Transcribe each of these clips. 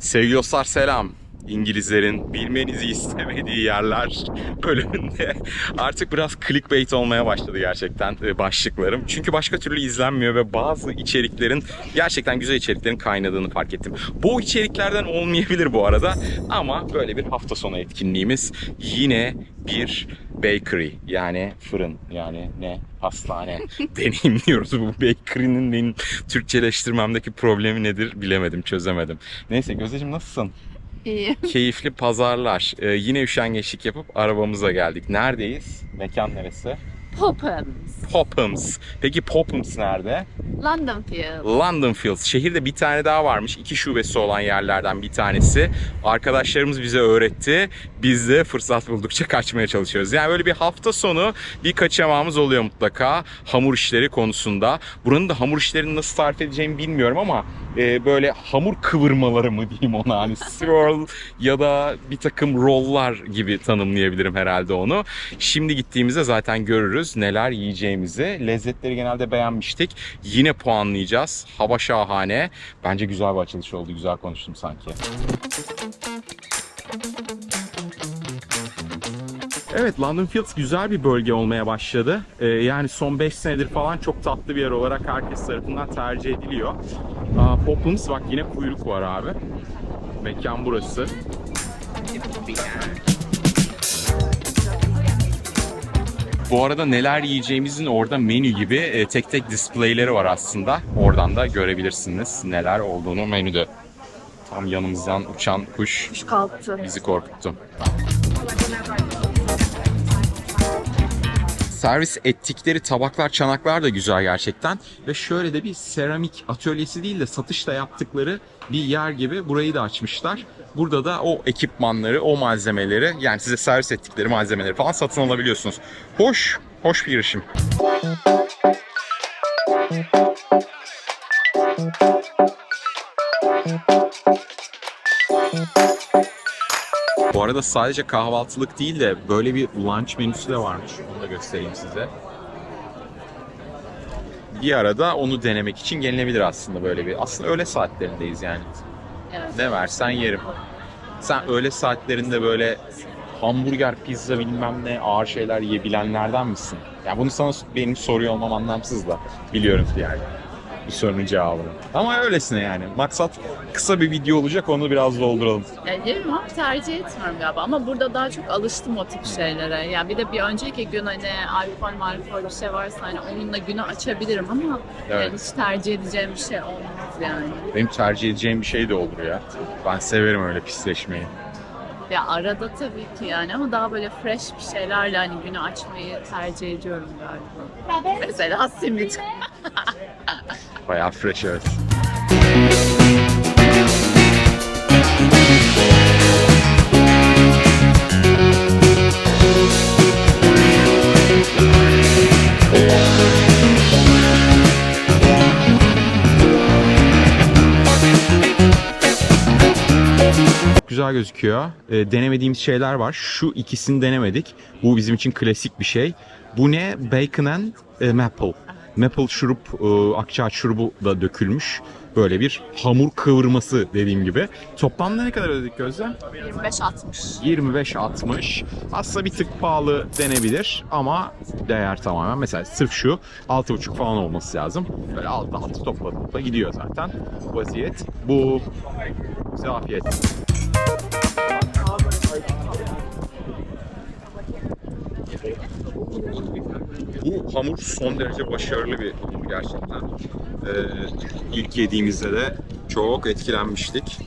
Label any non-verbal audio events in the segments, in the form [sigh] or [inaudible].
Sevgili dostlar selam. İngilizlerin bilmenizi istemediği yerler [laughs] bölümünde artık biraz clickbait olmaya başladı gerçekten e, başlıklarım. Çünkü başka türlü izlenmiyor ve bazı içeriklerin gerçekten güzel içeriklerin kaynadığını fark ettim. Bu içeriklerden olmayabilir bu arada ama böyle bir hafta sonu etkinliğimiz yine bir bakery yani fırın yani ne hastane [laughs] deneyimliyoruz. Bu bakery'nin benim Türkçeleştirmemdeki problemi nedir bilemedim çözemedim. Neyse Gözdeciğim nasılsın? İyi. [laughs] Keyifli pazarlar. Ee, yine üşengeçlik yapıp arabamıza geldik. Neredeyiz? Mekan neresi? Poppins. Pophams. Peki Pophams nerede? London Field. London Fields. Şehirde bir tane daha varmış. İki şubesi olan yerlerden bir tanesi. Arkadaşlarımız bize öğretti. Biz de fırsat buldukça kaçmaya çalışıyoruz. Yani böyle bir hafta sonu bir kaçamağımız oluyor mutlaka. Hamur işleri konusunda. Buranın da hamur işlerini nasıl tarif edeceğimi bilmiyorum ama e, böyle hamur kıvırmaları mı diyeyim ona hani swirl ya da bir takım rolllar gibi tanımlayabilirim herhalde onu. Şimdi gittiğimizde zaten görürüz neler yiyeceğimizi. Lezzetleri genelde beğenmiştik. Yine puanlayacağız. Hava şahane. Bence güzel bir açılış oldu. Güzel konuştum sanki. Evet London Fields güzel bir bölge olmaya başladı. Ee, yani son 5 senedir falan çok tatlı bir yer olarak herkes tarafından tercih ediliyor. Aa, Pophams bak yine kuyruk var abi. Mekan burası. Bu arada neler yiyeceğimizin orada menü gibi e, tek tek displayleri var aslında. Oradan da görebilirsiniz neler olduğunu menüde. Tam yanımızdan uçan kuş Kuş kalktı. bizi korkuttu. Servis ettikleri tabaklar, çanaklar da güzel gerçekten. Ve şöyle de bir seramik atölyesi değil de satışta yaptıkları bir yer gibi burayı da açmışlar. Burada da o ekipmanları, o malzemeleri yani size servis ettikleri malzemeleri falan satın alabiliyorsunuz. Hoş, hoş bir girişim. Bu arada sadece kahvaltılık değil de böyle bir lunch menüsü de varmış. Onu da göstereyim size. Bir arada onu denemek için gelinebilir aslında böyle bir. Aslında öğle saatlerindeyiz yani. Evet. Ne versen yerim. Sen öğle saatlerinde böyle hamburger, pizza bilmem ne ağır şeyler yiyebilenlerden misin? Yani bunu sana benim soruyor olmam anlamsız da biliyorum yani. Bu sorunun cevabını. Ama öylesine yani. Maksat kısa bir video olacak onu biraz dolduralım. Ya yerim ama tercih etmiyorum galiba. Ama burada daha çok alıştım o tip şeylere. Ya bir de bir önceki gün hani alkol malkol bir şey varsa hani onunla günü açabilirim ama Evet. yani hiç tercih edeceğim bir şey olmaz yani. Benim tercih edeceğim bir şey de olur ya. Ben severim öyle pisleşmeyi. Ya arada tabii ki yani ama daha böyle fresh bir şeylerle hani günü açmayı tercih ediyorum galiba. Mesela simit. [laughs] Bayağı fresh evet. güzel gözüküyor. E, denemediğimiz şeyler var. Şu ikisini denemedik. Bu bizim için klasik bir şey. Bu ne? Bacon and e, maple. Maple şurup, e, akçaağaç şurubu da dökülmüş. Böyle bir hamur kıvırması dediğim gibi. Toplamda ne kadar ödedik Gözde? 25-60. 25-60. Aslında bir tık pahalı denebilir ama değer tamamen. Mesela sırf şu 6,5 falan olması lazım. Böyle altı altı topladığında gidiyor zaten. Vaziyet bu. Size afiyet. Bu hamur son derece başarılı bir hamur gerçekten. Ee, ilk yediğimizde de çok etkilenmiştik.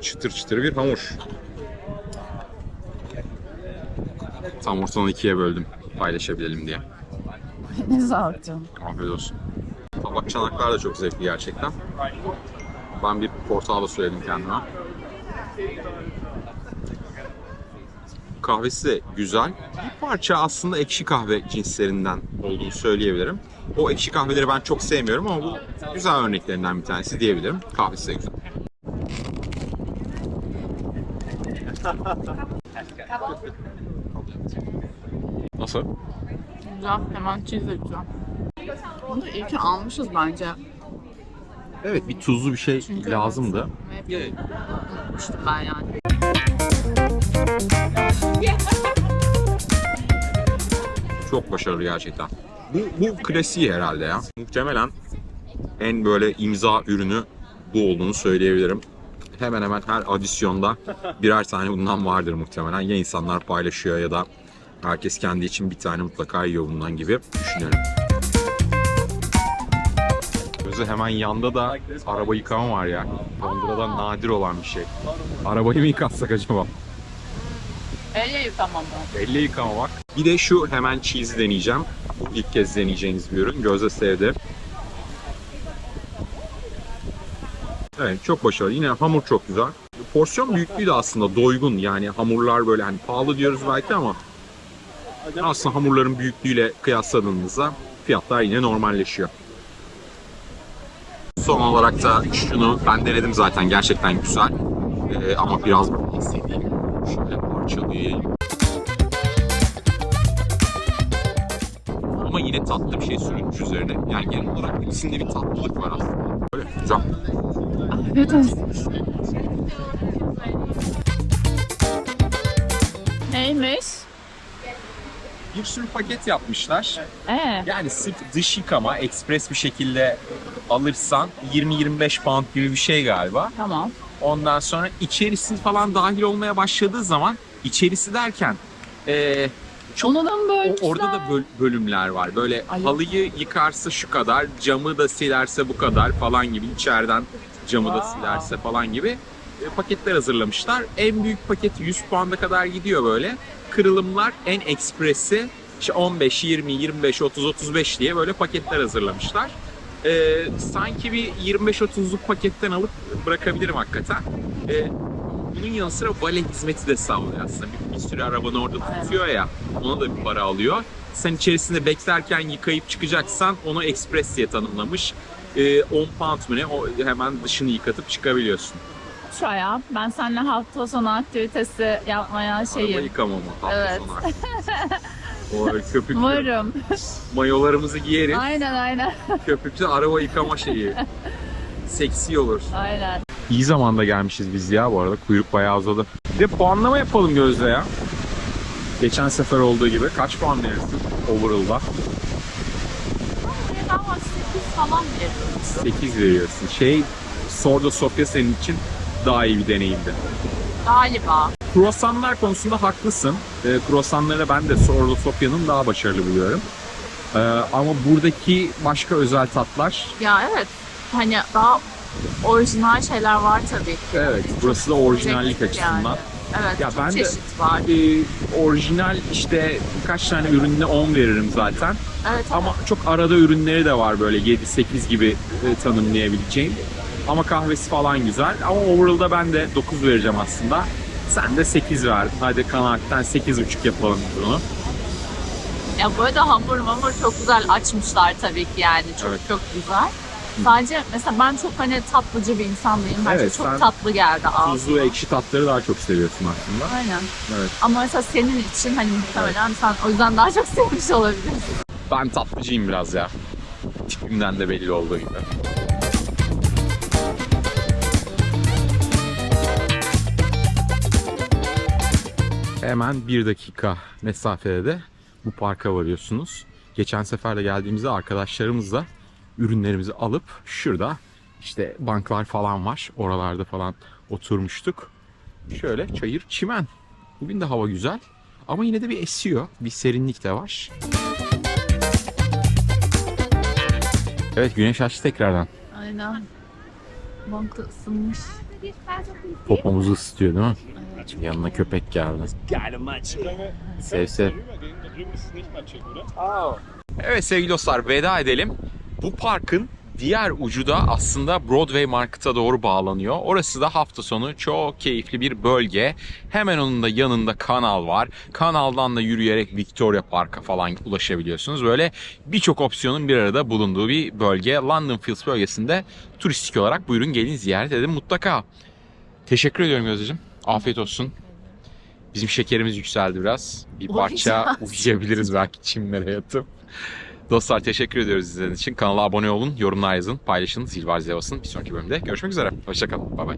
Çıtır çıtır bir hamur. Tam ortadan ikiye böldüm paylaşabilelim diye. [laughs] Ne zaten. Afiyet olsun. Tabak çanaklar da çok zevkli gerçekten. Ben bir portakal da söyledim kendime. Kahvesi de güzel. Bir parça aslında ekşi kahve cinslerinden olduğunu söyleyebilirim. O ekşi kahveleri ben çok sevmiyorum ama bu güzel örneklerinden bir tanesi diyebilirim. Kahvesi de güzel. Nasıl? Güzel. Hemen cheese de güzel. Bunu iyi ki almışız bence. Evet bir tuzlu bir şey Çünkü lazımdı. Hep ben yani. Çok başarılı gerçekten. Bu, bu klasiği herhalde ya. Muhtemelen en böyle imza ürünü bu olduğunu söyleyebilirim. Hemen hemen her adisyonda birer tane bundan vardır muhtemelen. Ya insanlar paylaşıyor ya da herkes kendi için bir tane mutlaka yiyor bundan gibi düşünüyorum. Gözü hemen yanda da araba yıkama var ya. Londra'da nadir olan bir şey. Arabayı mı yıkatsak acaba? Elle yıkamam ben. Elle yıkama bak. Bir de şu hemen cheese deneyeceğim. Bu ilk kez deneyeceğiniz bir ürün. Gözde sevdi. Evet çok başarılı. Yine hamur çok güzel. Porsiyon büyüklüğü de aslında doygun. Yani hamurlar böyle hani pahalı diyoruz belki ama aslında hamurların büyüklüğüyle kıyasladığınızda fiyatlar yine normalleşiyor. Son olarak da şunu ben denedim zaten gerçekten güzel. Ee, ama biraz istediğim şöyle parçalayayım. Tatlı bir şey sürülmüş üzerine. Yani genel olarak ikisinde bir tatlılık var aslında. Böyle güzel. Afiyet olsun. Neymiş? Bir sürü paket yapmışlar. Ee, Yani sırf dış yıkama ekspres bir şekilde alırsan 20-25 pound gibi bir şey galiba. tamam. Ondan sonra içerisi falan dahil olmaya başladığı zaman içerisi derken eee, o- bölmüşler? orada da böl- bölümler var. Böyle Ay. halıyı yıkarsa şu kadar, camı da silerse bu kadar falan gibi içeriden camı da silerse falan gibi e, paketler hazırlamışlar. En büyük paket 100 puanda kadar gidiyor böyle. Kırılımlar en ekspresi işte 15, 20, 25, 30, 35 diye böyle paketler hazırlamışlar. Ee, sanki bir 25-30'luk paketten alıp bırakabilirim hakikaten. Ee, bunun yanı sıra vale hizmeti de sağlıyor aslında. Bir, bir sürü arabanı orada tutuyor ya, ona da bir para alıyor. Sen içerisinde beklerken yıkayıp çıkacaksan onu ekspres diye tanımlamış. Ee, 10 pound mı ne, o hemen dışını yıkatıp çıkabiliyorsun. Şuraya ben seninle hafta sonu aktivitesi yapmaya Araba şeyim. yıkama mı hafta Evet. sonu. O köpüklü [laughs] Varım. mayolarımızı giyeriz. aynen aynen. Köpüklü araba yıkama şeyi. [laughs] Seksi olur. Aynen. İyi zamanda gelmişiz biz ya bu arada. Kuyruk bayağı uzadı. Bir de puanlama yapalım Gözde ya. Geçen sefer olduğu gibi. Kaç puan verirsin overall'da? Buraya daha 8 falan veriyorum. 8 veriyorsun. Şey, Sordo Sofya senin için daha iyi bir deneyimdi. Galiba. Kruvasanlar konusunda haklısın. E, kruvasanları ben de Sordo Sofya'nın daha başarılı buluyorum. E, ama buradaki başka özel tatlar Ya evet. Hani daha orijinal şeyler var tabii ki. Evet, burası da orijinallik açısından. yani. Evet, Ya çok ben de- çeşit var. E, orijinal işte birkaç tane ürününe 10 veririm zaten. Evet, Ama çok arada ürünleri de var böyle 7-8 gibi e, tanımlayabileceğim. Ama kahvesi falan güzel. Ama overall'da ben de 9 vereceğim aslında. Sen de 8 verdin. Hadi kanaatten 8.5 yapalım bunu. Ya böyle de hamur mamur çok güzel açmışlar tabii ki yani. Çok Evet. çok güzel. Sadece mesela ben çok hani tatlıcı bir insan değilim. Bence Evet, çok sen tatlı geldi ağzıma. Tuzlu ekşi tatları daha çok seviyorsun aslında. Aynen. Evet. Ama mesela senin için hani muhtemelen sen o yüzden daha çok sevmiş olabilirsin. Ben tatlıcıyım biraz ya. Tipimden de belli olduğu gibi. Hemen bir dakika mesafede de bu parka varıyorsunuz. Geçen sefer de geldiğimizde arkadaşlarımızla ürünlerimizi alıp şurada işte banklar falan var. Oralarda falan oturmuştuk. Şöyle çayır çimen. Bugün de hava güzel. Ama yine de bir esiyor. Bir serinlik de var. Evet güneş açtı tekrardan. Aynen. Bankta ısınmış. Popomuzu ısıtıyor değil mi? Evet. Yanına köpek geldi. Sev sev. Evet sevgili dostlar veda edelim. Bu parkın diğer ucu da aslında Broadway Market'a doğru bağlanıyor. Orası da hafta sonu çok keyifli bir bölge. Hemen onun da yanında kanal var. Kanaldan da yürüyerek Victoria Park'a falan ulaşabiliyorsunuz. Böyle birçok opsiyonun bir arada bulunduğu bir bölge. London Fields bölgesinde turistik olarak buyurun gelin ziyaret edin mutlaka. Teşekkür ediyorum Gözdeciğim. Afiyet olsun. Bizim şekerimiz yükseldi biraz. Bir parça uyuyabiliriz belki çimlere yatıp. Dostlar teşekkür ediyoruz izlediğiniz için. Kanala abone olun, yorumlar yazın, paylaşın, zil var basın. Bir sonraki bölümde görüşmek üzere. Hoşçakalın. Bay bay.